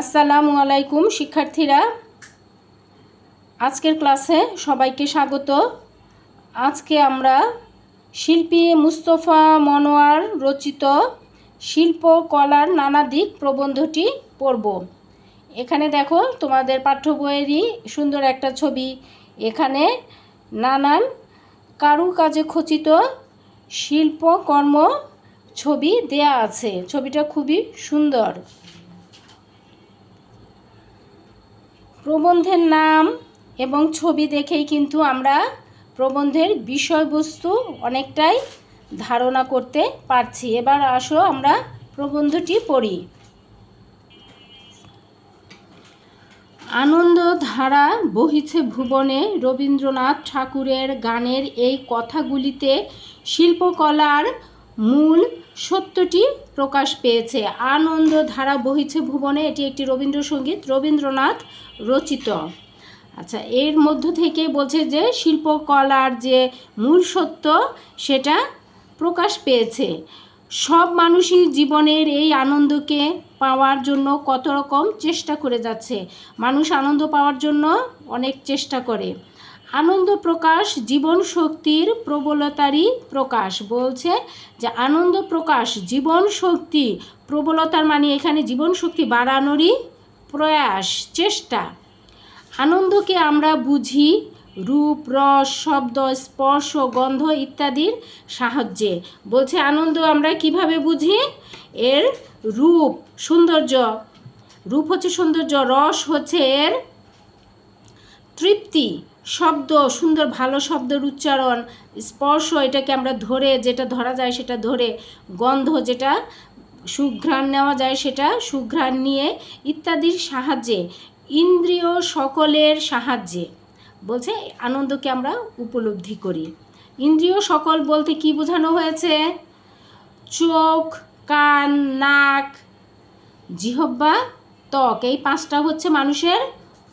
আসসালামু আলাইকুম, শিক্ষার্থীরা। আজকের ক্লাসে সবাইকে স্বাগত। আজকে আমরা শিল্পী মুস্তফা মনোয়ার রচিত শিল্প, কলার নানা দিক প্রবন্ধটি পড়ব। এখানে দেখো তোমাদের পাঠ্য বইয়েরই সুন্দর একটা ছবি। এখানে নানান কারুকাজে খচিত শিল্পকর্ম ছবি দেয়া আছে। ছবিটা খুবই সুন্দর। প্রবন্ধের নাম এবং ছবি দেখেই কিন্তু আমরা প্রবন্ধের বিষয়বস্তু অনেকটাই ধারণা করতে পারছি। এবার আসো আমরা প্রবন্ধটি পড়ি। আনন্দ ধারা বহিছে ভুবনে রবীন্দ্রনাথ ঠাকুরের গানের এই কথাগুলিতে শিল্পকলার মূল সত্যটি প্রকাশ পেয়েছে। আনন্দ ধারা বহিছে ভুবনে, এটি একটি রবীন্দ্রসঙ্গীত, রবীন্দ্রনাথ রচিত। আচ্ছা এর মধ্য থেকে বলছে যে, শিল্পকলার যে মূল সত্য, সেটা প্রকাশ পেয়েছে। সব মানুষই জীবনের এই আনন্দকে পাওয়ার জন্য কত রকম চেষ্টা করে যাচ্ছে। মানুষ আনন্দ পাওয়ার জন্য অনেক চেষ্টা করে। আনন্দ প্রকাশ, জীবন শক্তির প্রবলতারই প্রকাশ বলছে যে আনন্দ প্রকাশ, জীবন শক্তি, প্রবলতার মানে এখানে জীবন শক্তি বাড়ানোরই প্রয়াস, চেষ্টা। আনন্দকে আমরা বুঝি, রূপ, রস, শব্দ, স্পর্শ, গন্ধ ইত্যাদির সাহায্যে। বলছে আনন্দ আমরা কীভাবে বুঝি? এর রূপ, সৌন্দর্য। রূপ হচ্ছে সৌন্দর্য, রস হচ্ছে এর তৃপ্তি। শব্দ, সুন্দর, ভালো শব্দের উচ্চারণ, স্পর্শ এটাকে আমরা ধরে, যেটা ধরা যায় সেটা ধরে, গন্ধ যেটা সুঘ্রাণ নেওয়া যায় সেটা সুঘ্রাণ নিয়ে ইত্যাদির সাহায্যে, ইন্দ্রিয় সকলের সাহায্যে, বলছে আনন্দকে আমরা উপলব্ধি করি। ইন্দ্রিয় সকল বলতে কি বোঝানো হয়েছে? চোখ, কান, নাক জিহব্বা ত্বক, এই পাঁচটা হচ্ছে মানুষের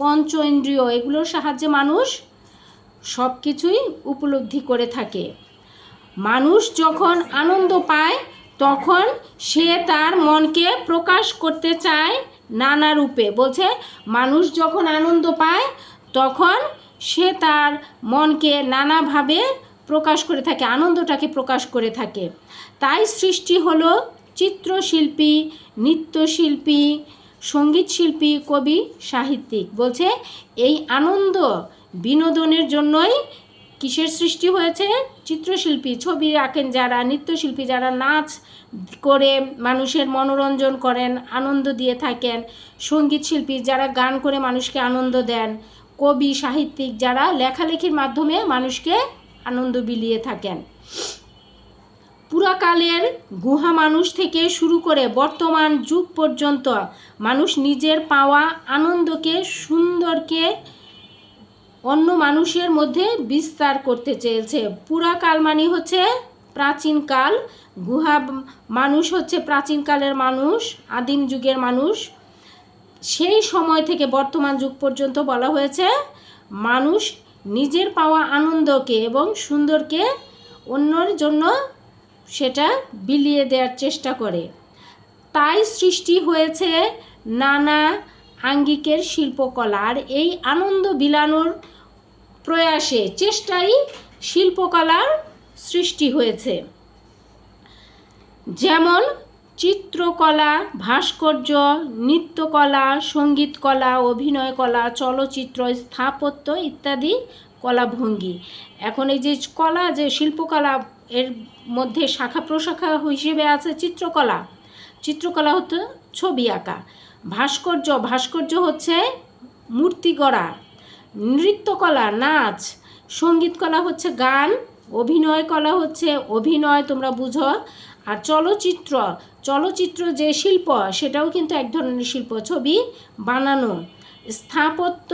পঞ্চ ইন্দ্রিয় এগুলোর সাহায্যে মানুষ সব কিছুই উপলব্ধি করে থাকে। মানুষ যখন আনন্দ পায়, তখন সে তার মনকে প্রকাশ করতে চায় নানা রূপে। বলছে, মানুষ যখন আনন্দ পায়, তখন সে তার মনকে নানাভাবে প্রকাশ করে থাকে, আনন্দটাকে প্রকাশ করে থাকে। তাই সৃষ্টি হলো চিত্রশিল্পী, নৃত্যশিল্পী সংগীত শিল্পী, কবি, সাহিত্যিক। বলছে, এই আনন্দ বিনোদনের জন্যই কিসের সৃষ্টি হয়েছে? চিত্রশিল্পী, ছবি আঁকেন যারা, নৃত্যশিল্পী যারা নাচ করে, মানুষের মনোরঞ্জন করেন, আনন্দ দিয়ে থাকেন। সংগীত শিল্পী যারা গান করে মানুষকে আনন্দ দেন। কবি, সাহিত্যিক যারা লেখালেখির মাধ্যমে মানুষকে আনন্দ বিলিয়ে থাকেন। পুরাকালের গুহা মানুষ থেকে শুরু করে বর্তমান যুগ পর্যন্ত মানুষ নিজের পাওয়া আনন্দকে, সুন্দরকে অন্য মানুষের মধ্যে বিস্তার করতে চেয়েছে। পুরাকাল মানে হচ্ছে প্রাচীনকাল গুহা মানুষ হচ্ছে প্রাচীনকালের মানুষ, আদিম যুগের মানুষ। সেই সময় থেকে বর্তমান যুগ পর্যন্ত বলা হয়েছে মানুষ নিজের পাওয়া আনন্দকে এবং সুন্দরকে অন্যর জন্য সেটা বিলিয়ে দেওয়ার চেষ্টা করে। তাই সৃষ্টি হয়েছে নানা আঙ্গিকের শিল্পকলা। আর এই আনন্দ বিলানোর প্রয়াসে চেষ্টাই শিল্পকলার সৃষ্টি হয়েছে। যেমন চিত্রকলা, ভাস্কর্য, নৃত্যকলা, সঙ্গীতকলা, অভিনয়কলা, চলচ্চিত্র, স্থাপত্য ইত্যাদি কলাভঙ্গি। এখন এই যে কলা, যে শিল্পকলা এর মধ্যে শাখা প্রশাখা হিসেবে আছে চিত্রকলা। চিত্রকলা হতো ছবি আঁকা। ভাস্কর্য ভাস্কর্য হচ্ছে মূর্তি গড়া। নৃত্যকলা, নাচ, সঙ্গীতকলা হচ্ছে গান অভিনয় কলা হচ্ছে অভিনয়, তোমরা বুঝো। আর চলচ্চিত্র চলচ্চিত্র যে শিল্প, সেটাও কিন্তু এক ধরনের শিল্প, ছবি বানানো, স্থাপত্য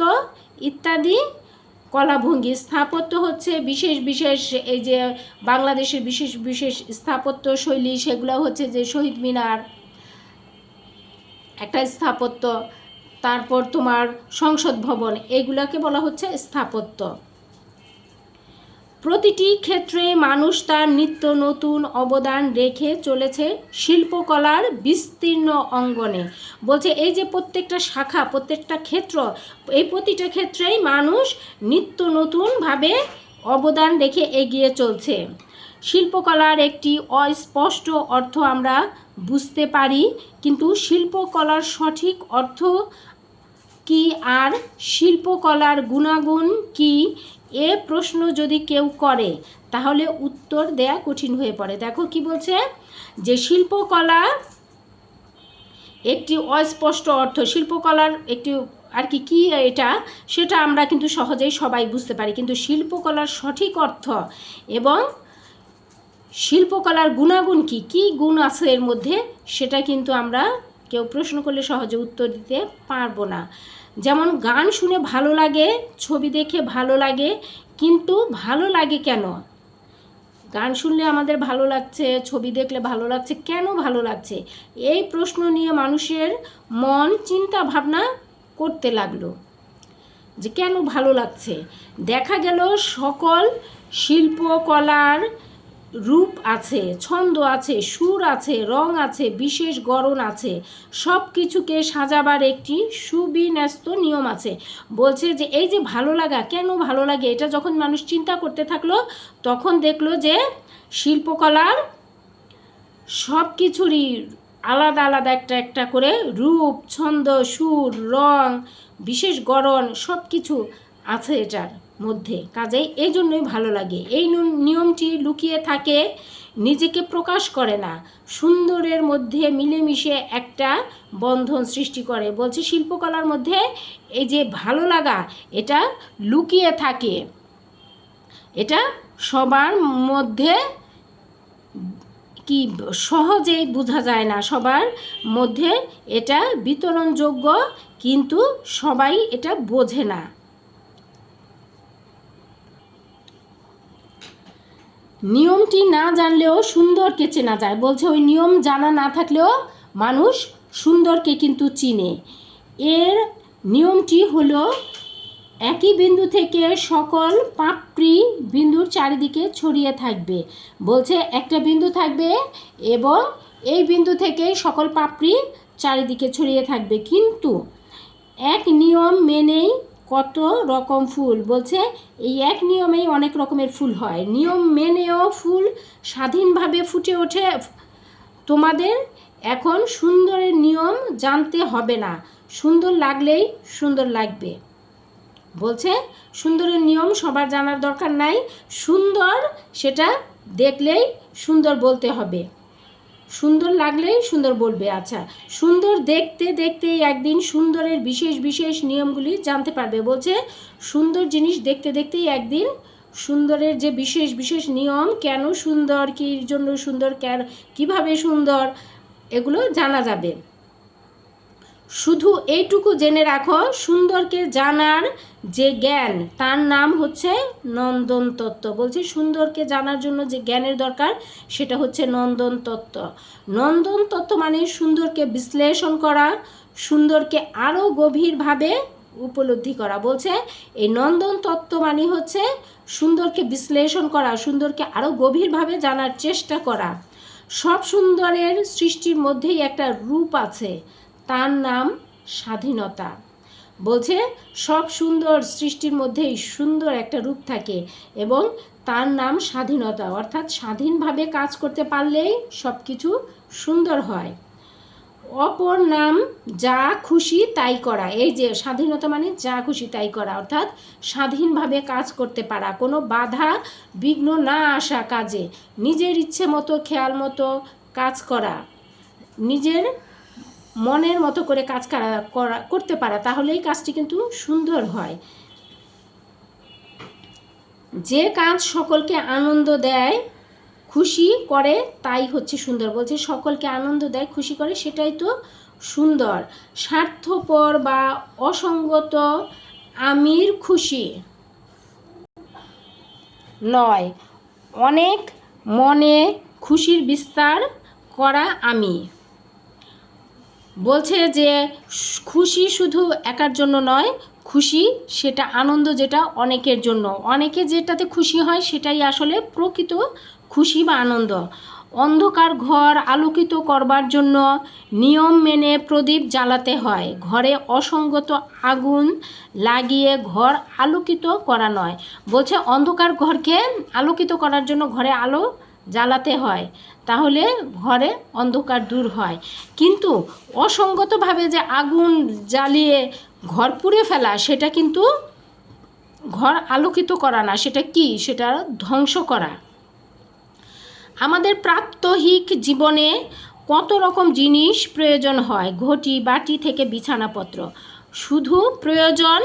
ইত্যাদি কলাভঙ্গি স্থাপত্য হচ্ছে বিশেষ বিশেষ এই যে বাংলাদেশের বিশেষ বিশেষ স্থাপত্য শৈলী, সেগুলো হচ্ছে যে শহীদ মিনার একটা স্থাপত্য, তারপর তোমার সংসদ ভবন, এগুলোকে বলা হচ্ছে স্থাপত্য। প্রতিটি ক্ষেত্রে মানুষ তার নিত্য নতুন অবদান রেখে চলেছে শিল্পকলার বিস্তীর্ণ অঙ্গনে। বলছে, এই যে প্রত্যেকটা শাখা, প্রত্যেকটা ক্ষেত্র, এই প্রতিটা ক্ষেত্রেই মানুষ নিত্য নতুনভাবে অবদান রেখে এগিয়ে চলছে। শিল্পকলার একটি অস্পষ্ট অর্থ আমরা বুঝতে পারি, কিন্তু শিল্পকলার সঠিক অর্থ কি আর? শিল্পকলার গুণাগুণ কি? এ প্রশ্ন যদি কেউ করে, তাহলে উত্তর দেয়া কঠিন হয়ে পড়ে। দেখো কি বলছে? যে শিল্পকলা একটি অস্পষ্ট অর্থ, শিল্পকলার একটি আর কি, কী এটা? সেটা আমরা কিন্তু সহজেই সবাই বুঝতে পারি। কিন্তু শিল্পকলার সঠিক অর্থ এবং শিল্পকলার গুণাগুণ কি? কী গুণ আছে এর মধ্যে? সেটা কিন্তু আমরা কেউ প্রশ্ন করলে সহজে উত্তর দিতে পারব না। যেমন গান শুনে ভালো লাগে, ছবি দেখে ভালো লাগে, কিন্তু ভালো লাগে কেন? গান শুনলে আমাদের ভালো লাগছে, ছবি দেখলে ভালো লাগছে, কেন ভালো লাগছে? এই প্রশ্ন নিয়ে মানুষের মন চিন্তা ভাবনা করতে লাগল যে কেন ভালো লাগছে? দেখা গেল সকল শিল্পকলার রূপ আছে, ছন্দ আছে, সুর আছে, রং আছে, বিশেষ গড়ন আছে। সব কিছুকে সাজাবার একটি সুবিন্যস্ত নিয়ম আছে। বলছে যে, এই যে ভালো লাগা, কেন ভালো লাগে? এটা যখন মানুষ চিন্তা করতে থাকল, তখন দেখল যে, শিল্পকলার সব কিছুরই আলাদা আলাদা একটা একটা করে রূপ, ছন্দ, সুর, রং, বিশেষ গড়ন সব কিছু আছে এটার। মধ্যে। কাজেই এই জন্যই ভালো লাগে। এই নিয়মটি লুকিয়ে থাকে, নিজেকে প্রকাশ করে না। সুন্দরের মধ্যে মিলেমিশে একটা বন্ধন সৃষ্টি করে। বলছি শিল্পকলার মধ্যে এই যে ভালো লাগা, এটা লুকিয়ে থাকে। এটা সবার মধ্যে কি সহজেই বোঝা যায় না। সবার মধ্যে এটা বিতরণযোগ্য, কিন্তু সবাই এটা বোঝে না। নিয়মটি না জানলেও সুন্দরকে চেনা যায়। বলছে, ওই নিয়ম জানা না থাকলেও মানুষ সুন্দরকে কিন্তু চিনে। এর নিয়মটি হলো, একই বিন্দু থেকে সকল পাপড়ি বিন্দুর চারিদিকে ছড়িয়ে থাকবে। বলছে, একটা বিন্দু থাকবে এবং এই বিন্দু থেকে সকল পাপড়ি চারিদিকে ছড়িয়ে থাকবে। কিন্তু এক নিয়ম মেনেই কত রকম ফুল? বলছে, এই এক নিয়মেই অনেক রকমের ফুল হয়। নিয়ম মেনেও ফুল স্বাধীনভাবে ফুটে ওঠে। তোমাদের এখন সুন্দরের নিয়ম জানতে হবে না। সুন্দর লাগলেই সুন্দর লাগবে। বলছে, সুন্দরের নিয়ম সবার জানার দরকার নাই। সুন্দর সেটা দেখলেই সুন্দর বলতে হবে। সুন্দর লাগলেই সুন্দর বলবে আচ্ছা। সুন্দর দেখতে দেখতে একদিন সুন্দরের বিশেষ বিশেষ নিয়মগুলি জানতে পারবে। বলছে, সুন্দর জিনিস দেখতে দেখতেই একদিন সুন্দরের যে বিশেষ বিশেষ নিয়ম, কেন সুন্দর কী জন্য সুন্দর, কেন, কীভাবে সুন্দর, এগুলো জানা যাবে। শুধু এইটুকু জেনে রাখো, সুন্দরকে জানার যে জ্ঞান, তার নাম হচ্ছে নন্দন তত্ত্ব। বলছি সুন্দরকে জানার জন্য যে জ্ঞানের দরকার, সেটা হচ্ছে নন্দন তত্ত্ব। নন্দন তত্ত্ব মানে সুন্দরকে বিশ্লেষণ করা, সুন্দরকে আরও গভীরভাবে উপলব্ধি করা। বলছে এই নন্দন তত্ত্ব মানে হচ্ছে সুন্দরকে বিশ্লেষণ করা, সুন্দরকে আরও গভীরভাবে জানার চেষ্টা করা। সব সুন্দরের সৃষ্টির মধ্যেই একটা রূপ আছে। তার নাম স্বাধীনতা। বলছে, সব সুন্দর সৃষ্টির মধ্যেই সুন্দর একটা রূপ থাকে এবং তার নাম স্বাধীনতা। অর্থাৎ স্বাধীনভাবে কাজ করতে পারলেই সব কিছু সুন্দর হয়। অপর নাম যা খুশি তাই করা। এই যে স্বাধীনতা মানে যা খুশি তাই করা। অর্থাৎ স্বাধীনভাবে কাজ করতে পারা। কোনো বাধা বিঘ্ন না আসা কাজে। নিজের ইচ্ছে মতো, খেয়াল মতো কাজ করা। নিজের মনের মতো করে কাজ করা, করা- করতে পারা, তাহলেই কাজটি কিন্তু সুন্দর হয়। যে কাজ সকলকে আনন্দ দেয়, খুশি করে, তাই হচ্ছে সুন্দর। বলছে সকলকে আনন্দ দেয়, খুশি করে, সেটাই তো সুন্দর। স্বার্থপর বা অসঙ্গত আমির খুশি। নয়, অনেক মনে খুশির বিস্তার করা আমি। বলছে যে, খুশি শুধু একার জন্য নয়, খুশি সেটা আনন্দ যেটা অনেকের জন্য। অনেকে যেটাতে খুশি হয় সেটাই আসলে প্রকৃত খুশি বা আনন্দ। অন্ধকার ঘর আলোকিত করবার জন্য নিয়ম মেনে প্রদীপ জ্বালাতে হয়। ঘরে অসঙ্গত আগুন লাগিয়ে ঘর আলোকিত করা নয়। বলছে, অন্ধকার ঘরকে আলোকিত করার জন্য ঘরে আলো জ্বালাতে হয়। তাহলে ঘরে অন্ধকার দূর হয়। কিন্তু অসঙ্গতভাবে যে আগুন জ্বালিয়ে ঘর পুড়ে ফেলা, সেটা কিন্তু ঘর আলোকিত করা না। সেটা কি? সেটা ধ্বংস করা। আমাদের প্রাত্যহিক জীবনে কত রকম জিনিস প্রয়োজন হয়? ঘটি, বাটি থেকে বিছানাপত্র। শুধু প্রয়োজন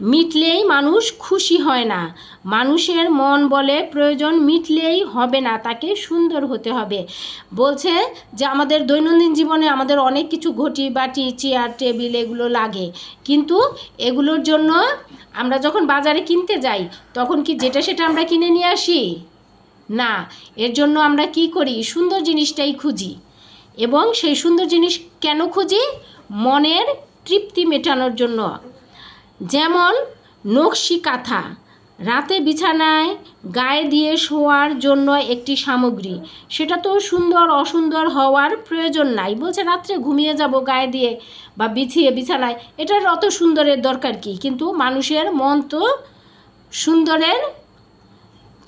মিটলেই মানুষ খুশি হয় না। মানুষের মন বলে প্রয়োজন মিটলেই হবে না, তাকে সুন্দর হতে হবে। বলছে যে, আমাদের দৈনন্দিন জীবনে আমাদের অনেক কিছু ঘটি বাটি, চেয়ার, টেবিল এগুলো লাগে। কিন্তু এগুলোর জন্য আমরা যখন বাজারে কিনতে যাই, তখন কি যেটা সেটা আমরা কিনে নিয়ে আসি? না, এর জন্য আমরা কি করি? সুন্দর জিনিসটাই খুঁজি। এবং সেই সুন্দর জিনিস কেন খুঁজি? মনের তৃপ্তি মেটানোর জন্য। যেমন নকশি কাঁথা, রাতে বিছানায় গায়ে দিয়ে শোয়ার জন্য একটি সামগ্রী। সেটা তো সুন্দর অসুন্দর হওয়ার প্রয়োজন নাই। বলছে, রাত্রে ঘুমিয়ে যাব গায়ে দিয়ে বা বিছিয়ে বিছানায়। এটার অত সুন্দরের দরকার কি? কিন্তু মানুষের মন তো সুন্দরের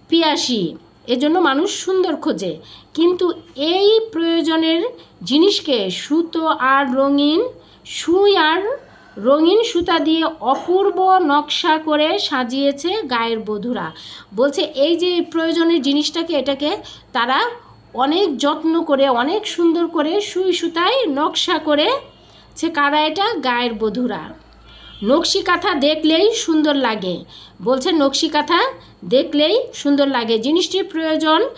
পিয়াসী। এজন্য মানুষ সুন্দর খোঁজে। কিন্তু এই প্রয়োজনের জিনিসকে সুতো আর রঙিন সুই আর রঙিন সুতা দিয়ে অপূর্ব নকশা করে সাজিয়েছে গায়ের বধূরা। বলছে, এই যে প্রয়োজনের জিনিসটাকে, এটাকে তারা অনেক যত্ন করে, অনেক সুন্দর করে সুই সুতায় নকশা করে সে কারা এটা? গায়ের বধুরা। নকশি কাঁথা দেখলেই সুন্দর লাগে। বলছে, নকশি কাঁথা দেখলেই সুন্দর লাগে। জিনিসটির প্রয়োজন,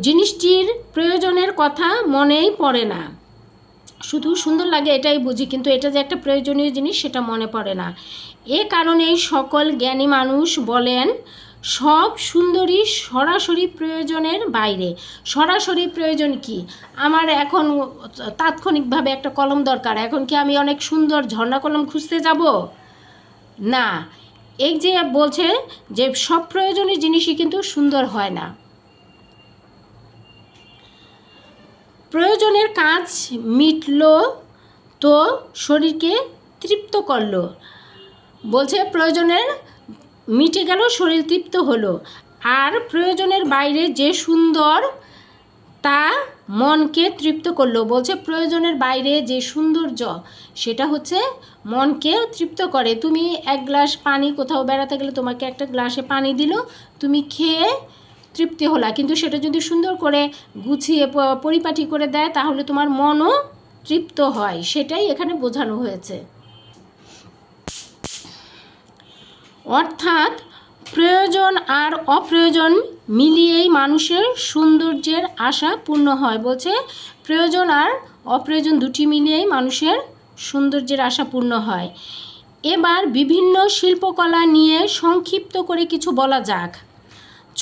জিনিসটির প্রয়োজনের কথা মনেই পড়ে না। শুধু সুন্দর লাগে এটাই বুঝি, কিন্তু এটা যে একটা প্রয়োজনীয় জিনিস সেটা মনে পড়ে না। এ কারণেই সকল জ্ঞানী মানুষ বলেন, সব সুন্দরী সরাসরি প্রয়োজনের বাইরে। সরাসরি প্রয়োজন কি? আমার এখন তাৎক্ষণিকভাবে একটা কলম দরকার। এখন কি আমি অনেক সুন্দর ঝর্ণা কলম খুঁজতে যাব? না। এই যে বলছে যে সব প্রয়োজনীয় জিনিসই কিন্তু সুন্দর হয় না। প্রয়োজনের কাজ মিটল তো শরীরকে তৃপ্ত করল। বলছে, প্রয়োজনের মিটে গেল, শরীর তৃপ্ত হলো। আর প্রয়োজনের বাইরে যে সুন্দর, তা মনকে তৃপ্ত করল। বলছে, প্রয়োজনের বাইরে যে সৌন্দর্য, সেটা হচ্ছে মনকে তৃপ্ত করে। তুমি এক গ্লাস পানি কোথাও বেড়াতে গেলে তোমাকে একটা গ্লাসে পানি দিল, তুমি খেয়ে তৃপ্তি হলা, কিন্তু সেটা যদি সুন্দর করে গুছিয়ে পরিপাটি করে দেয়, তাহলে তোমার মনও তৃপ্ত হয়। সেটাই এখানে বোঝানো হয়েছে। অর্থাৎ প্রয়োজন আর অপ্রয়োজন মিলিয়েই মানুষের সৌন্দর্যের আশা পূর্ণ হয়। বলছে, প্রয়োজন আর অপ্রয়োজন দুটি মিলিয়েই মানুষের সৌন্দর্যের আশা পূর্ণ হয়। এবার বিভিন্ন শিল্পকলা নিয়ে সংক্ষিপ্ত করে কিছু বলা যাক।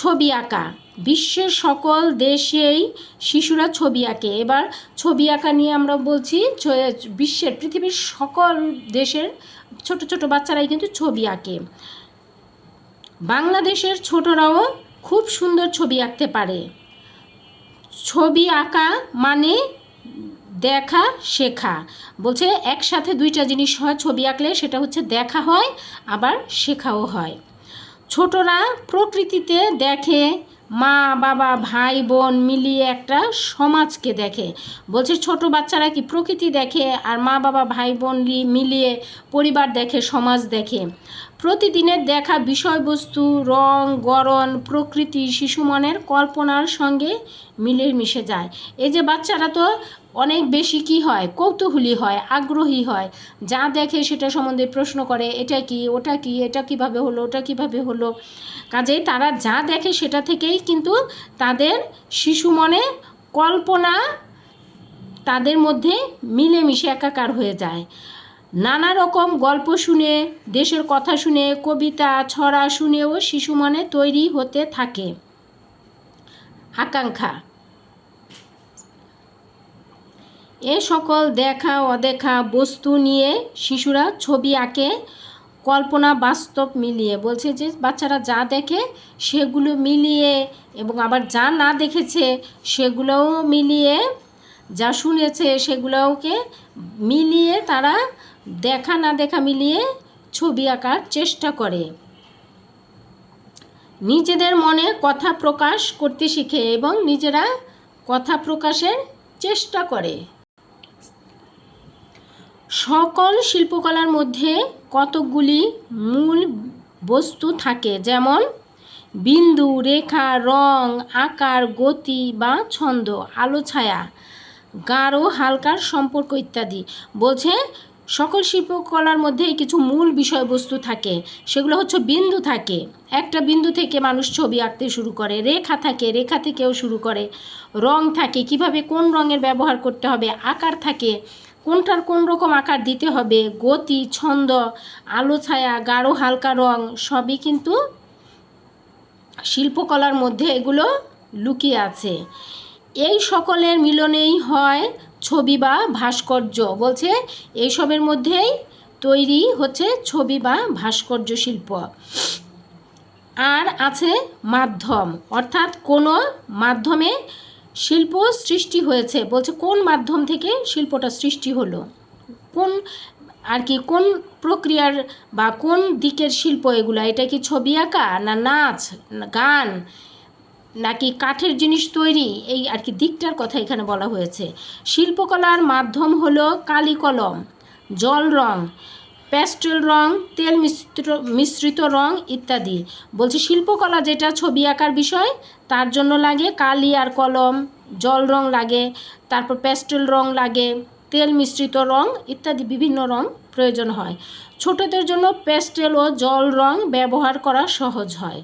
ছবি আঁকা। বিশ্বের সকল দেশেই শিশুরা ছবি আঁকে। এবার ছবি আঁকা নিয়ে আমরা বলছি বিশ্বের পৃথিবীর সকল দেশের ছোট ছোট বাচ্চারাই কিন্তু ছবি আঁকে। বাংলাদেশের ছোটরাও খুব সুন্দর ছবি আঁকতে পারে। ছবি আঁকা মানে দেখা, শেখা। বলছে, একসাথে দুইটা জিনিস হয়, ছবি আঁকলে সেটা হচ্ছে দেখা হয়, আবার শেখাও হয়। ছোটরা প্রকৃতিতে দেখে, মা, বাবা, ভাই, বোন মিলিয়ে একটা সমাজকে দেখে। বলছে, ছোট বাচ্চারা কি প্রকৃতি দেখে আর মা, বাবা, ভাই, বোন মিলিয়ে পরিবার দেখে, সমাজ দেখে? প্রতিদিনের দেখা বিষয়বস্তু, রং, গড়ন, প্রকৃতি শিশু মনের কল্পনার সঙ্গে মিলে মিশে যায়। এই যে বাচ্চারা তো অনেক বেশি কি হয়? কৌতূহলী হয়, আগ্রহী হয়, যা দেখে সেটা সম্বন্ধে প্রশ্ন করে, এটা কি, ওটা কি, এটা কীভাবে হলো, ওটা কীভাবে হলো? কাজেই তারা যা দেখে সেটা থেকেই কিন্তু তাদের শিশু মনে কল্পনা তাদের মধ্যে মিলেমিশে একাকার হয়ে যায়। নানা রকম গল্প শুনে, দেশের কথা শুনে, কবিতা, ছড়া শুনেও শিশু মনে তৈরি হতে থাকে। আকাঙ্ক্ষা। এ সকল দেখা, অদেখা বস্তু নিয়ে শিশুরা ছবি আঁকে, কল্পনা বাস্তব মিলিয়ে। বলছে যে বাচ্চারা যা দেখে সেগুলো মিলিয়ে এবং আবার যা না দেখেছে সেগুলোও মিলিয়ে, যা শুনেছে সেগুলোকে মিলিয়ে তারা দেখা না দেখা মিলিয়ে ছবি আঁকার চেষ্টা করে। নিজেদের মনে কথা প্রকাশ করতে শিখে এবং নিজেরা কথা প্রকাশের চেষ্টা করে। সকল শিল্পকলার মধ্যে কতকগুলি মূল বস্তু থাকে? যেমন বিন্দু, রেখা, রং, আকার, গতি বা ছন্দ, আলো, ছায়া, গাঢ় হালকার সম্পর্ক ইত্যাদি। বলছে, সকল শিল্পকলার মধ্যে কিছু মূল বিষয়বস্তু থাকে। সেগুলো হচ্ছে বিন্দু থাকে। একটা বিন্দু থেকে মানুষ ছবি আঁকতে শুরু করে, রেখা থাকে, রেখা থেকেও শুরু করে। রং থাকে, কীভাবে কোন রঙের ব্যবহার করতে হবে, আকার থাকে কোনটার কোন রকম আকার দিতে হবে? গতি, ছন্দ, আলো, ছায়া, গাঢ়, হালকা রং, সবই কিন্তু শিল্পকলার মধ্যে এগুলো লুকিয়ে আছে। এই সকলের মিলনেই হয় ছবি বা ভাস্কর্য। বলছে, এইসবের মধ্যেই তৈরি হচ্ছে ছবি বা ভাস্কর্য শিল্প। আর আছে মাধ্যম। অর্থাৎ কোনো মাধ্যমে শিল্প সৃষ্টি হয়েছে। বলছে, কোন মাধ্যম থেকে শিল্পটা সৃষ্টি হলো? কোন আর কি, কোন প্রক্রিয়ার বা কোন দিকের শিল্প এগুলো? এটা কি ছবি আঁকা না নাচ গান, নাকি কাঠের জিনিস তৈরি? এই আর কি দিকটার কথা এখানে বলা হয়েছে। শিল্পকলার মাধ্যম হলো কালি কলম জল রং প্যাস্টেল রং, তেল মিশ্রিত মিশ্রিত রং ইত্যাদি। বলছি, শিল্পকলা যেটা ছবি আঁকার বিষয়, তার জন্য লাগে কালি আর কলম, জল রং লাগে, তারপর প্যাস্টেল রং লাগে, তেল মিশ্রিত রং ইত্যাদি বিভিন্ন রং প্রয়োজন হয়। ছোটদের জন্য প্যাস্টেল ও জল রং ব্যবহার করা সহজ হয়।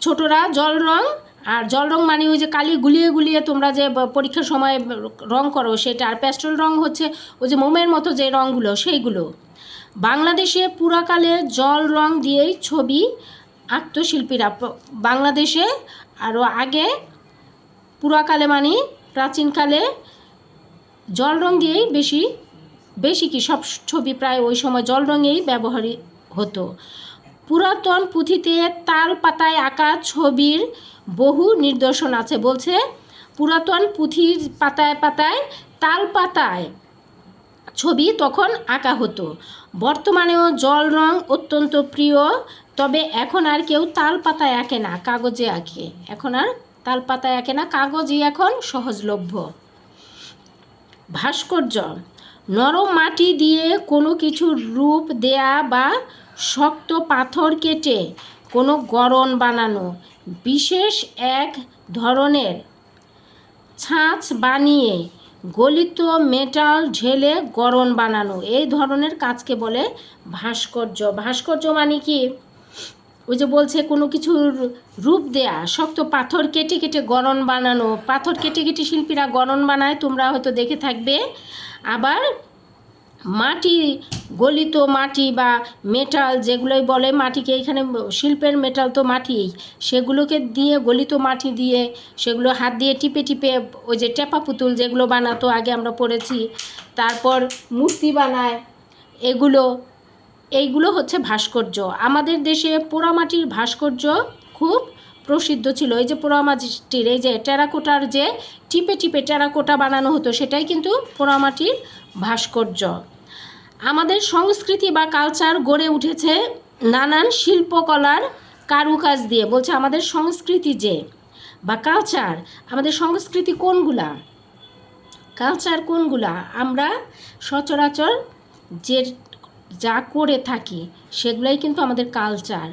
ছোটরা জল রং আর জল রং মানে ওই যে কালি গুলিয়ে গুলিয়ে তোমরা যে পরীক্ষার সময় রং করো, সেটা আর প্যাস্টেল রং হচ্ছে ওই যে মোমের মতো যে রঙগুলো সেইগুলো। বাংলাদেশে পুরাকালে জল রং দিয়েই ছবি আঁকত শিল্পীরা বাংলাদেশে আরও আগে পুরাকালে মানে প্রাচীনকালে জল রং দিয়েই বেশি বেশি কি সব ছবি প্রায় ওই সময় জল রঙেই ব্যবহারই হতো। পুরাতন পুঁথিতে তাল পাতায় আঁকা ছবির বহু নিদর্শন আছে। বলছে, পুরাতন পুঁথির পাতায় পাতায় তাল পাতায় ছবি তখন আঁকা হতো। বর্তমানেও জল রং অত্যন্ত প্রিয়, তবে এখন আর কেউ তাল পাতায় আঁকে না, কাগজে আঁকে। এখন আর তাল পাতায় আঁকে না, কাগজই এখন সহজলভ্য। ভাস্কর্য, নরম মাটি দিয়ে কোনো কিছুর রূপ দেয়া বা শক্ত পাথর কেটে কোনো গড়ন বানানো, বিশেষ এক ধরনের ছাঁচ বানিয়ে গলিত মেটাল ঢেলে গড়ন বানানো। এই ধরনের কাজকে বলে ভাস্কর্য। ভাস্কর্য মানে কি? ওই যে বলছে কোনো কিছুর রূপ দেয়া, শক্ত পাথর কেটে কেটে গড়ন বানানো। পাথর কেটে কেটে শিল্পীরা গড়ন বানায়, তোমরা হয়তো দেখে থাকবে। আবার মাটি, গলিত মাটি বা মেটাল যেগুলোই বলে মাটিকে, এখানে শিল্পের মেটাল তো মাটি সেগুলোকে দিয়ে গলিত মাটি দিয়ে সেগুলো হাত দিয়ে টিপে টিপে ওই যে টেপা পুতুল যেগুলো বানাতো, আগে আমরা পড়েছি। তারপর মূর্তি বানায়। এগুলো, এইগুলো হচ্ছে ভাস্কর্য। আমাদের দেশে পোড়ামাটির ভাস্কর্য খুব প্রসিদ্ধ ছিল। এই যে পোড়ামাটির, এই যে টেরাকোটার যে টিপে টিপে টেরাকোটা বানানো হতো, সেটাই কিন্তু পোড়ামাটির ভাস্কর্য। আমাদের সংস্কৃতি বা কালচার গড়ে উঠেছে নানান শিল্পকলার কারুকাজ দিয়ে। বলছে, আমাদের সংস্কৃতি যে বা কালচার আমাদের সংস্কৃতি কোনগুলা? কালচার কোনগুলা? আমরা সচরাচর যে যা করে থাকি, সেগুলাই কিন্তু আমাদের কালচার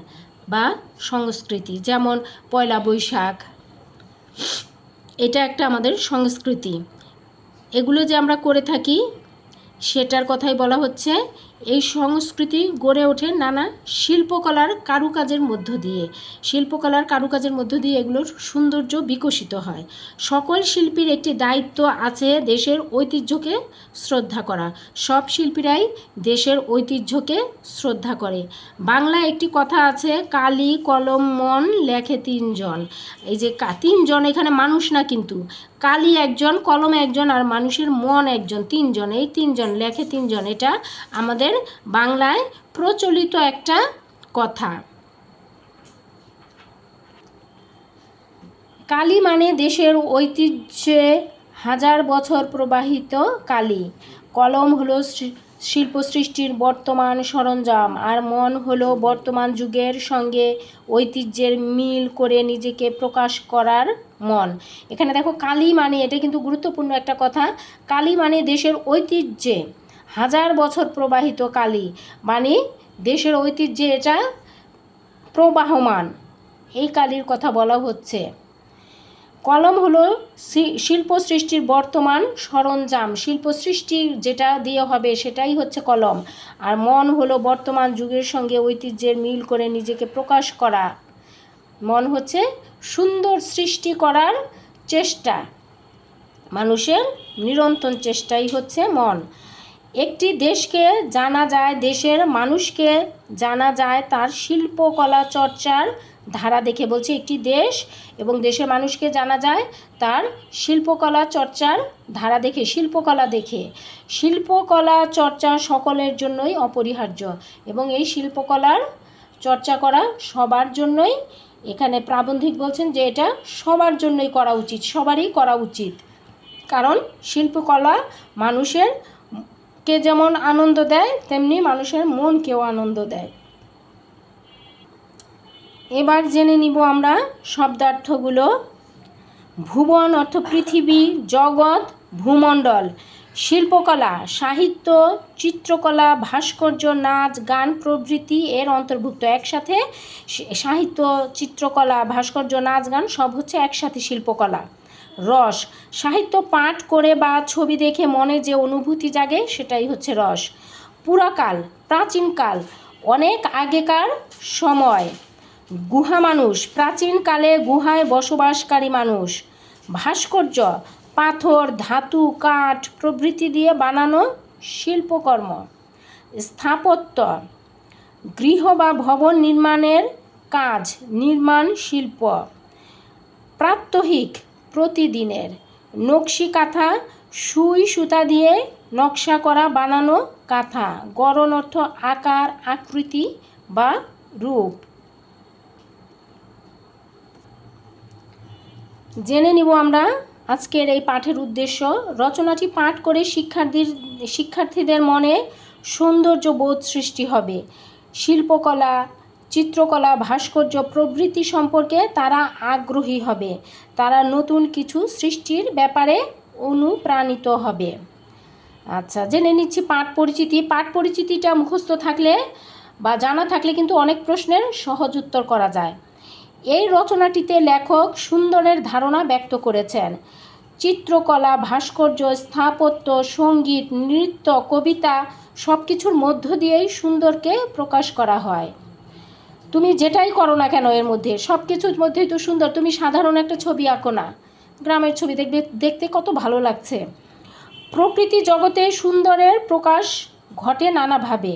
বা সংস্কৃতি। যেমন পয়লা বৈশাখ, এটা একটা আমাদের সংস্কৃতি। এগুলো যে আমরা করে থাকি সেটার কথাই বলা হচ্ছে। এই সংস্কৃতি গড়ে ওঠে নানা শিল্পকলার কারুকাজের মধ্য দিয়ে। শিল্পকলার কারুকাজের মধ্য দিয়ে এগুলোর সৌন্দর্য বিকশিত হয়। সকল শিল্পীর একটি দায়িত্ব আছে দেশের ঐতিহ্যকে শ্রদ্ধা করা। সব শিল্পীরাই দেশের ঐতিহ্যকে শ্রদ্ধা করে। বাংলায় একটি কথা আছে, কালি, কলম, মন লেখে তিনজন। এই যে তিনজন এখানে মানুষ না কিন্তু। কালি একজন, কলম একজন আর মানুষের মন একজন, তিনজন। এই তিনজন লেখে তিনজন। এটা আমাদের বাংলায় প্রচলিত একটা কথা। কালী মানে দেশের ঐতিহ্যে হাজার বছর প্রবাহিত কালী। কলম হলো শিল্প সৃষ্টির বর্তমান সরঞ্জাম আর মন হলো বর্তমান যুগের সঙ্গে ঐতিহ্যের মিল করে নিজেকে প্রকাশ করার মন। এখানে দেখো কালী মানে এটা কিন্তু গুরুত্বপূর্ণ একটা কথা, কালী মানে দেশের ঐতিহ্যে হাজার বছর প্রবাহিত কালী। মানে দেশের ঐতিহ্যে এটা প্রবাহমান। এই কালীর কথা বলা হচ্ছে। কলম হলো শিল্প সৃষ্টির বর্তমান সরঞ্জাম। শিল্প সৃষ্টি যেটা দিয়ে হবে সেটাই হচ্ছে কলম। আর মন হলো বর্তমান যুগের সঙ্গে ঐতিহ্যের মিল করে নিজেকে প্রকাশ করা। মন হচ্ছে সুন্দর সৃষ্টি করার চেষ্টা। মানুষের নিরন্তর চেষ্টাই হচ্ছে মন। একটি দেশকে জানা যায়, দেশের মানুষকে জানা যায় তার শিল্পকলা চর্চার ধারা দেখে বলছে একটি দেশ এবং দেশের মানুষকে জানা যায় তার শিল্পকলা চর্চার ধারা দেখে, শিল্পকলা দেখে। শিল্পকলা চর্চা সকলের জন্যই অপরিহার্য এবং এই শিল্পকলার চর্চা করা সবার জন্যই, এখানে প্রাবন্ধিক বলছেন যে এটা সবার জন্যই করা উচিত, সবারই করা উচিত। কারণ শিল্পকলা মানুষের কে যেমন আনন্দ দেয়, তেমনি মানুষের মনকেও আনন্দ দেয়। এবার জেনে নিব আমরা শব্দার্থগুলো। ভুবন অর্থ পৃথিবী, জগৎ, ভূমণ্ডল, শিল্পকলা, সাহিত্য, চিত্রকলা, ভাস্কর্য, নাচ, গান, প্রভৃতি এর অন্তর্ভুক্ত। একসাথে সাহিত্য, চিত্রকলা, ভাস্কর্য, নাচ, গান সব হচ্ছে একসাথে শিল্পকলা। রস। সাহিত্য পাঠ করে বা ছবি দেখে মনে যে অনুভূতি জাগে, সেটাই হচ্ছে রস। পুরাকাল, প্রাচীনকাল, অনেক আগেকার সময়। গুহা মানুষ, প্রাচীনকালে গুহায় বসবাসকারী মানুষ। ভাস্কর্য, পাথর, ধাতু, কাঠ প্রভৃতি দিয়ে বানানো শিল্পকর্ম। স্থাপত্য, গৃহ বা ভবন নির্মাণের কাজ, নির্মাণ শিল্প। প্রাত্যহিক প্রতিদিনের। নকশি কাঁথা, সুই সুতা দিয়ে নকশা করা বানানো কাঁথা। গড়ন অর্থ আকার, আকৃতি বা রূপ। জেনে নিব আমরা আজকের এই পাঠের উদ্দেশ্য। রচনাটি পাঠ করে শিক্ষার্থীর, শিক্ষার্থীদের মনে সৌন্দর্য বোধ সৃষ্টি হবে। শিল্পকলা চিত্রকলা, ভাস্কর্য প্রভৃতি সম্পর্কে তারা আগ্রহী হবে। তারা নতুন কিছু সৃষ্টির ব্যাপারে অনুপ্রাণিত হবে। আচ্ছা জেনে নিচ্ছি পাঠ পরিচিতি। পাঠ পরিচিতিটা মুখস্থ থাকলে বা জানা থাকলে কিন্তু অনেক প্রশ্নের সহজ উত্তর করা যায়। এই রচনাটিতে লেখক সুন্দরের ধারণা ব্যক্ত করেছেন। চিত্রকলা, ভাস্কর্য, স্থাপত্য, সংগীত, নৃত্য, কবিতা সব কিছুর মধ্য দিয়েই সুন্দরকে প্রকাশ করা হয়। তুমি যেটাই করো না কেন এর মধ্যে সব কিছুর মধ্যেই তো সুন্দর। তুমি সাধারণ একটা ছবি আঁকো না। গ্রামের ছবি দেখবে, দেখতে কত ভালো লাগছে। প্রকৃতি জগতে সুন্দরের প্রকাশ ঘটে নানাভাবে।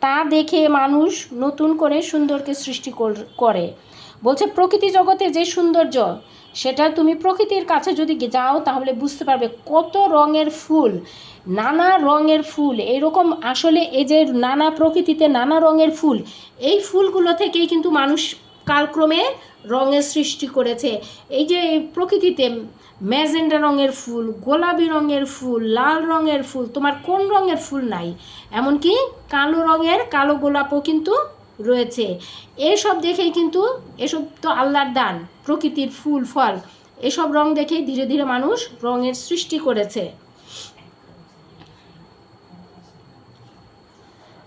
তা দেখে মানুষ নতুন করে সুন্দরকে সৃষ্টি করে বলছে, প্রকৃতি জগতে যে সৌন্দর্য, সেটা তুমি প্রকৃতির কাছে যদি যাও, তাহলে বুঝতে পারবে কত রঙের ফুল। নানা রঙের ফুল, এরকম আসলে এই যে নানা প্রকৃতিতে নানা রঙের ফুল, এই ফুলগুলো থেকেই কিন্তু মানুষ কালক্রমে রঙের সৃষ্টি করেছে। এই যে প্রকৃতিতে ম্যাজেন্ডা রঙের ফুল, গোলাপি রঙের ফুল, লাল রঙের ফুল, তোমার কোন রঙের ফুল নাই? এমনকি কালো রঙের কালো গোলাপও কিন্তু রয়েছে। এসব দেখেই কিন্তু এসব তো আল্লাহর দান, প্রকৃতির ফুল, ফল, এসব রং দেখেই ধীরে ধীরে মানুষ রঙের সৃষ্টি করেছে।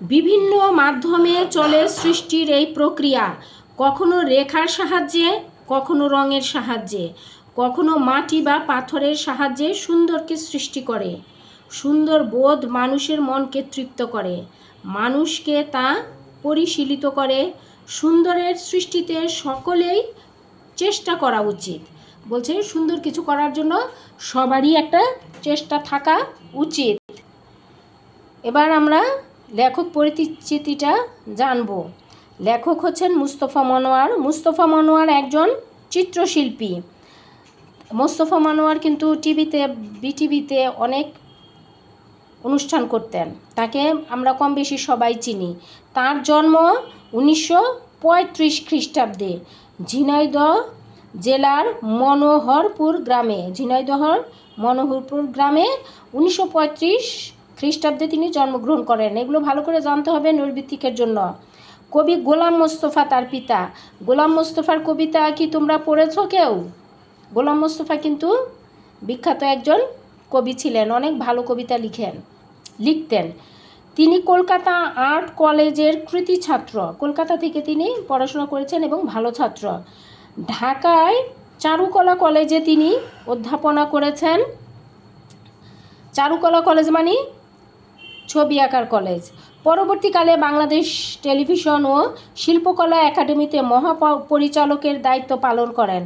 বিভিন্ন মাধ্যমে চলে সৃষ্টির এই প্রক্রিয়া। কখনো রেখার সাহায্যে, কখনো রঙের সাহায্যে। কখনো মাটি বা পাথরের সাহায্যে সুন্দরকে সৃষ্টি করে। সুন্দর বোধ মানুষের মনকে তৃপ্ত করে। মানুষকে তা পরিশীলিত করে। সুন্দরের সৃষ্টিতে সকলেই চেষ্টা করা উচিত। বলছে, সুন্দর কিছু করার জন্য সবারই একটা চেষ্টা থাকা উচিত। এবার আমরা লেখক পরিচিতিটা জানব। লেখক হচ্ছেন মুস্তফা মনোয়ার। মুস্তফা মনোয়ার একজন চিত্রশিল্পী। মোস্তফা মনোয়ার কিন্তু টিভিতে, বিটিভিতে অনেক অনুষ্ঠান করতেন। তাকে আমরা কম বেশি সবাই চিনি। তার জন্ম উনিশশো পঁয়ত্রিশ খ্রিস্টাব্দে ঝিনাইদহ জেলার মনোহরপুর গ্রামে। ঝিনাইদহর মনোহরপুর গ্রামে উনিশশো পঁয়ত্রিশ খ্রিস্টাব্দে তিনি জন্মগ্রহণ করেন। এগুলো ভালো করে জানতে হবে নৈর্বৃত্তিকের জন্য। কবি গোলাম মোস্তফা তার পিতা। গোলাম মোস্তফার কবিতা কি তোমরা পড়েছ কেউ? গোলাম মোস্তফা কিন্তু বিখ্যাত একজন কবি ছিলেন, অনেক ভালো কবিতা লিখেন, লিখতেন। তিনি কলকাতা আর্ট কলেজের কৃতি ছাত্র। কলকাতা থেকে তিনি পড়াশোনা করেছেন এবং ভালো ছাত্র। ঢাকায় চারুকলা কলেজে তিনি অধ্যাপনা করেছেন। চারুকলা কলেজ মানে ছবি আঁকার কলেজ। পরবর্তীকালে বাংলাদেশ টেলিভিশন ও শিল্পকলা একাডেমিতে মহাপরিচালকের দায়িত্ব পালন করেন।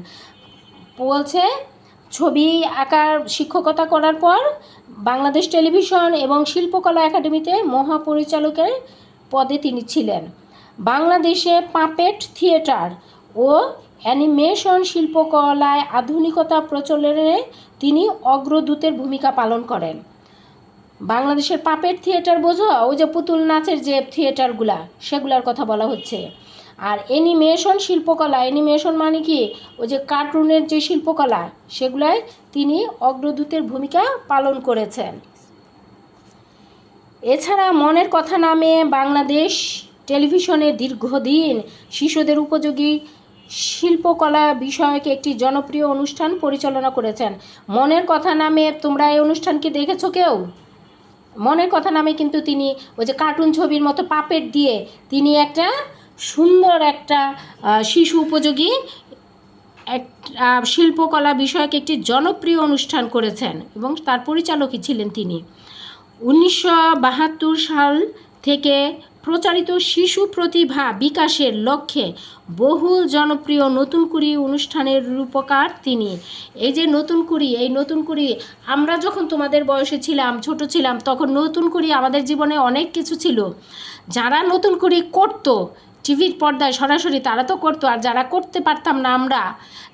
বলছে, ছবি আঁকার শিক্ষকতা করার পর বাংলাদেশ টেলিভিশন এবং শিল্পকলা একাডেমিতে মহাপরিচালকের পদে তিনি ছিলেন। বাংলাদেশে পাপেট থিয়েটার ও অ্যানিমেশন শিল্পকলায় আধুনিকতা প্রচলনে তিনি অগ্রদূতের ভূমিকা পালন করেন। বাংলাদেশের পাপের থিয়েটার বোঝো, ওই যে পুতুল নাচের যে থিয়েটারগুলা, সেগুলার কথা বলা হচ্ছে। আর অ্যানিমেশন শিল্পকলা, অ্যানিমেশন মানে কি? ওই যে কার্টুনের যে শিল্পকলা সেগুলায় তিনি অগ্রদূতের ভূমিকা পালন করেছেন। এছাড়া মনের কথা নামে বাংলাদেশ টেলিভিশনে দীর্ঘদিন শিশুদের উপযোগী শিল্পকলা বিষয়ক একটি জনপ্রিয় অনুষ্ঠান পরিচালনা করেছেন। মনের কথা নামে তোমরা এই অনুষ্ঠান কি দেখেছ কেউ? মনের কথা নামে কিন্তু তিনি ওই যে কার্টুন ছবির মতো পাপেট দিয়ে তিনি একটা সুন্দর একটা শিশু উপযোগী এক শিল্পকলা বিষয়ক একটি জনপ্রিয় অনুষ্ঠান করেছেন এবং তার পরিচালকই ছিলেন তিনি। উনিশশো বাহাত্তর সাল থেকে প্রচারিত শিশু প্রতিভা বিকাশের লক্ষ্যে বহুল জনপ্রিয় নতুন কুড়ি অনুষ্ঠানের রূপকার তিনি। এই যে নতুন কুড়ি, এই নতুন কুড়ি, আমরা যখন তোমাদের বয়সে ছিলাম, ছোট ছিলাম, তখন নতুন কুড়ি আমাদের জীবনে অনেক কিছু ছিল। যারা নতুন কুড়ি করতো টিভির পর্দায় সরাসরি তারা তো করতো, আর যারা করতে পারতাম না আমরা,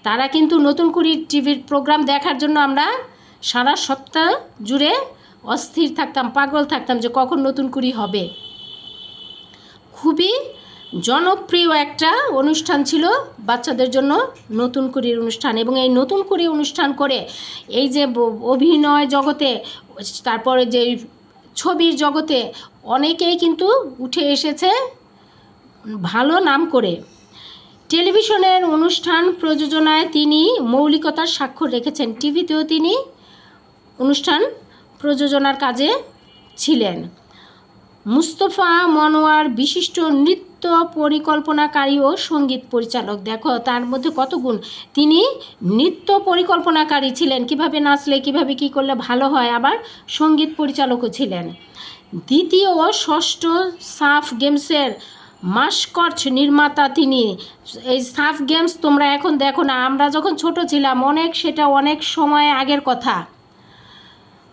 তারা কিন্তু নতুন কুড়ি টিভির প্রোগ্রাম দেখার জন্য আমরা সারা সপ্তাহ জুড়ে অস্থির থাকতাম, পাগল থাকতাম যে কখন নতুন কুড়ি হবে। খুবই জনপ্রিয় একটা অনুষ্ঠান ছিল বাচ্চাদের জন্য নতুন কুড়ির অনুষ্ঠান এবং এই নতুন কুড়ি অনুষ্ঠান করে এই যে অভিনয় জগতে, তারপরে যে ছবির জগতে অনেকেই কিন্তু উঠে এসেছে ভালো নাম করে। টেলিভিশনের অনুষ্ঠান প্রযোজনায় তিনি মৌলিকতার স্বাক্ষর রেখেছেন। টিভিতেও তিনি অনুষ্ঠান প্রযোজনার কাজে ছিলেন। মুস্তফা মনোয়ার বিশিষ্ট নৃত্য পরিকল্পনাকারী ও সংগীত পরিচালক। দেখো, তার মধ্যে কত গুণ। তিনি নৃত্য পরিকল্পনাকারী ছিলেন। কীভাবে নাচলে, কীভাবে কি করলে ভালো হয়, আবার সংগীত পরিচালকও ছিলেন। দ্বিতীয় ও ষষ্ঠ সাফ গেমসের মাস্কট নির্মাতা তিনি। এই সাফ গেমস তোমরা এখন দেখো না। আমরা যখন ছোট ছিলাম, অনেক সেটা অনেক সময় আগের কথা।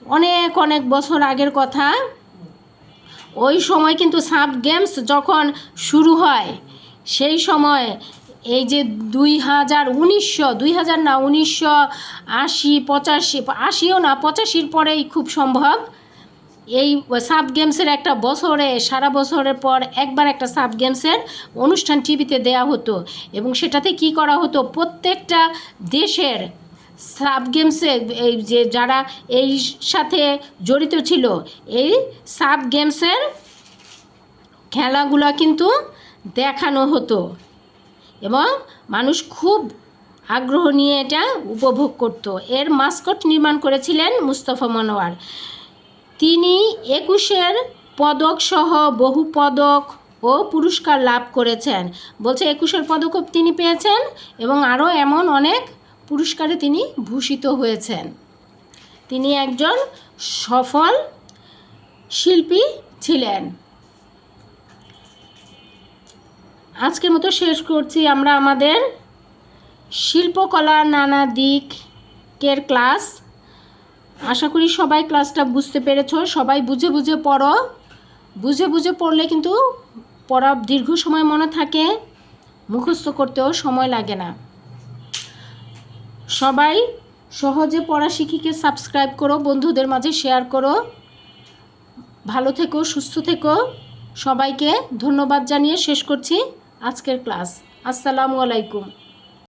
অনেক অনেক বছর আগের কথা। ওই সময় কিন্তু সাব গেমস যখন শুরু হয়, সেই সময় এই যে দুই হাজার উনিশশো, দুই হাজার না উনিশশো আশি, পঁচাশি, আশিও না, পঁচাশির পরেই খুব সম্ভব। এই সাব গেমসের একটা বছরে, সারা বছরের পর একবার একটা সাব গেমসের অনুষ্ঠান টিভিতে দেয়া হতো এবং সেটাতে কি করা হতো? প্রত্যেকটা দেশের সাব গেমসে, এই যে যারা এই সাথে জড়িত ছিল, এই সাব গেমসের খেলাগুলো কিন্তু দেখানো হতো। এবং মানুষ খুব আগ্রহ নিয়ে এটা উপভোগ করত। এর মাস্কট নির্মাণ করেছিলেন মুস্তফা মনোয়ার। তিনি একুশের পদক সহ বহু পদক ও পুরস্কার লাভ করেছেন। বলছে একুশের পদকও তিনি পেয়েছেন এবং আরও এমন অনেক পুরস্কারে তিনি ভূষিত হয়েছেন। তিনি একজন সফল শিল্পী ছিলেন। আজকের মতো শেষ করছি আমরা আমাদের শিল্পকলার নানা দিকের ক্লাস। আশা করি সবাই ক্লাসটা বুঝতে পেরেছ। সবাই বুঝে বুঝে পড়ো। বুঝে বুঝে পড়লে কিন্তু পড়া দীর্ঘ সময় মনে থাকে। মুখস্থ করতেও সময় লাগে না। সবাই সহজে পড়া শিখিকে সাবস্ক্রাইব করো, বন্ধুদের মাঝে শেয়ার করো। ভালো থেকো, সুস্থ থেকো। সবাইকে ধন্যবাদ জানিয়ে শেষ করছি আজকের ক্লাস আসসালামু আলাইকুম।